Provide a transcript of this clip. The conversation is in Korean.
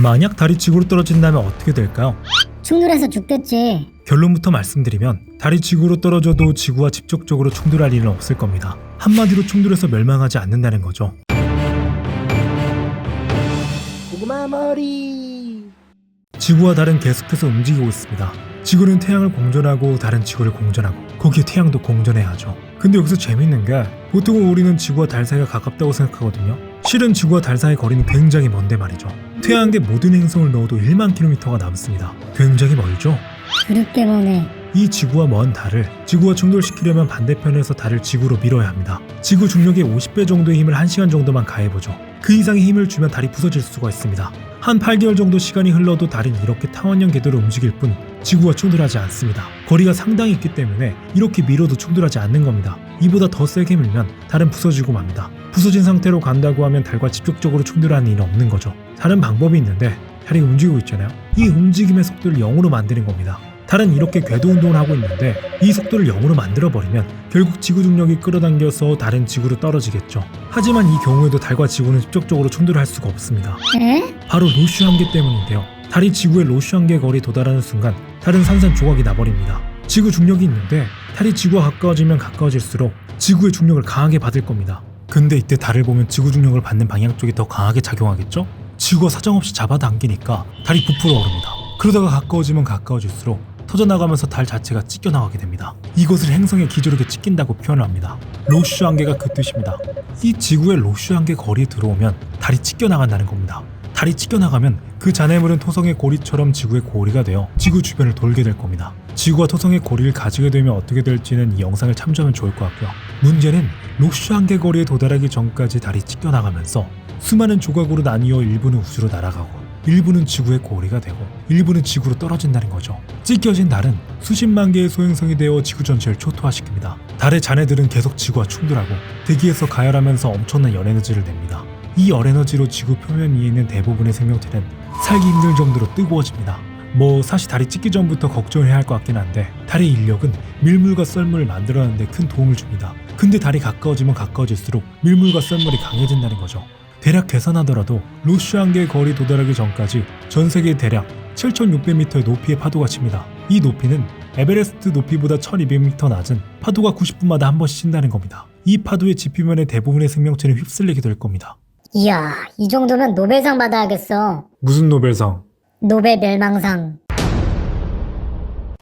만약 달이 지구로 떨어진다면 어떻게 될까요? 충돌해서 죽겠지. 결론부터 말씀드리면 달이 지구로 떨어져도 지구와 직접적으로 충돌할 일은 없을 겁니다. 한마디로 충돌해서 멸망하지 않는다는 거죠. 고구마 머리. 지구와 달은 계속해서 움직이고 있습니다. 지구는 태양을 공전하고 달은 지구를 공전하고 거기에 태양도 공전해야 하죠. 근데 여기서 재밌는 게 보통 우리는 지구와 달 사이가 가깝다고 생각하거든요. 실은 지구와 달 사이 거리는 굉장히 먼데 말이죠. 태양계 모든 행성을 넣어도 1만 킬로미터가 남습니다. 굉장히 멀죠? 그렇게 보네. 이 지구와 먼 달을 지구와 충돌시키려면 반대편에서 달을 지구로 밀어야 합니다. 지구 중력의 50배 정도의 힘을 1시간 정도만 가해보죠. 그 이상의 힘을 주면 달이 부서질 수가 있습니다. 한 8개월 정도 시간이 흘러도 달은 이렇게 타원형 궤도로 움직일 뿐 지구와 충돌하지 않습니다. 거리가 상당히 있기 때문에 이렇게 밀어도 충돌하지 않는 겁니다. 이보다 더 세게 밀면 달은 부서지고 맙니다. 부서진 상태로 간다고 하면 달과 직접적으로 충돌하는 일은 없는 거죠. 다른 방법이 있는데 달이 움직이고 있잖아요. 이 움직임의 속도를 0으로 만드는 겁니다. 달은 이렇게 궤도 운동을 하고 있는데 이 속도를 0으로 만들어 버리면 결국 지구 중력이 끌어당겨서 달은 지구로 떨어지겠죠. 하지만 이 경우에도 달과 지구는 직접적으로 충돌할 수가 없습니다. 에? 바로 로슈 한계 때문인데요. 달이 지구의 로슈 한계 거리에 도달하는 순간 달은 산산 조각이 나버립니다. 지구 중력이 있는데 달이 지구와 가까워지면 가까워질수록 지구의 중력을 강하게 받을 겁니다. 근데 이때 달을 보면 지구 중력을 받는 방향 쪽이 더 강하게 작용하겠죠? 지구가 사정없이 잡아당기니까 달이 부풀어 오릅니다. 그러다가 가까워지면 가까워질수록 터져나가면서 달 자체가 찢겨나가게 됩니다. 이것을 행성의 기조력에 찢긴다고 표현합니다. 로슈 한계가 그 뜻입니다. 이 지구의 로슈 한계 거리에 들어오면 달이 찢겨나간다는 겁니다. 달이 찢겨나가면 그 잔해물은 토성의 고리처럼 지구의 고리가 되어 지구 주변을 돌게 될 겁니다. 지구와 토성의 고리를 가지게 되면 어떻게 될지는 이 영상을 참조하면 좋을 것 같고요. 문제는 로슈 한계 거리에 도달하기 전까지 달이 찢겨나가면서 수많은 조각으로 나뉘어 일부는 우주로 날아가고 일부는 지구의 고리가 되고 일부는 지구로 떨어진다는 거죠. 찢겨진 달은 수십만 개의 소행성이 되어 지구 전체를 초토화시킵니다. 달의 잔해들은 계속 지구와 충돌하고 대기에서 가열하면서 엄청난 열에너지를 냅니다. 이 열에너지로 지구 표면 위에 있는 대부분의 생명체는 살기 힘들 정도로 뜨거워집니다. 뭐 사실 달이 찍기 전부터 걱정을 해야 할 것 같긴 한데 달의 인력은 밀물과 썰물을 만들어내는데 큰 도움을 줍니다. 근데 달이 가까워지면 가까워질수록 밀물과 썰물이 강해진다는 거죠. 대략 계산하더라도 로슈 한계의 거리 도달하기 전까지 전 세계 대략 7,600m의 높이의 파도가 칩니다. 이 높이는 에베레스트 높이보다 1,200m 낮은 파도가 90분마다 한 번씩 친다는 겁니다. 이 파도의 지표면에 대부분의 생명체는 휩쓸리게 될 겁니다. 이야, 이 정도면 노벨상 받아야겠어. 무슨 노벨상? 노벨 멸망상.